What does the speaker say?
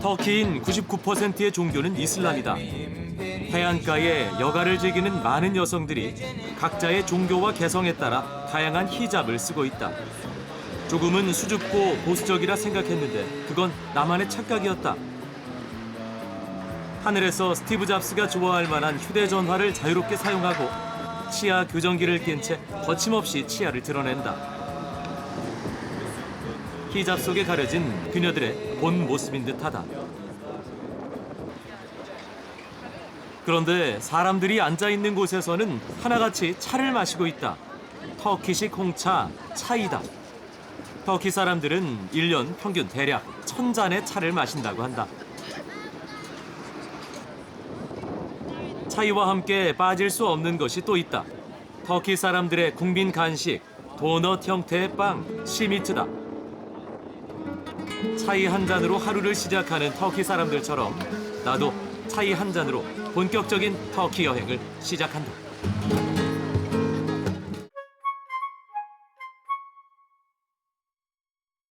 터키인 99%의 종교는 이슬람이다. 해안가에 여가를 즐기는 많은 여성들이 각자의 종교와 개성에 따라 다양한 히잡을 쓰고 있다. 조금은 수줍고 보수적이라 생각했는데 그건 나만의 착각이었다. 하늘에서 스티브 잡스가 좋아할 만한 휴대전화를 자유롭게 사용하고 치아 교정기를 낀 채 거침없이 치아를 드러낸다. 히잡 속에 가려진 그녀들의 본 모습인 듯하다. 그런데 사람들이 앉아 있는 곳에서는 하나같이 차를 마시고 있다. 터키식 홍차 차이다. 터키 사람들은 일년 평균 대략 천 잔의 차를 마신다고 한다. 차이와 함께 빠질 수 없는 것이 또 있다. 터키 사람들의 국민 간식 도넛 형태의 빵 시미트다. 차이 한 잔으로 하루를 시작하는 터키 사람들처럼 나도 차이 한 잔으로 본격적인 터키 여행을 시작한다.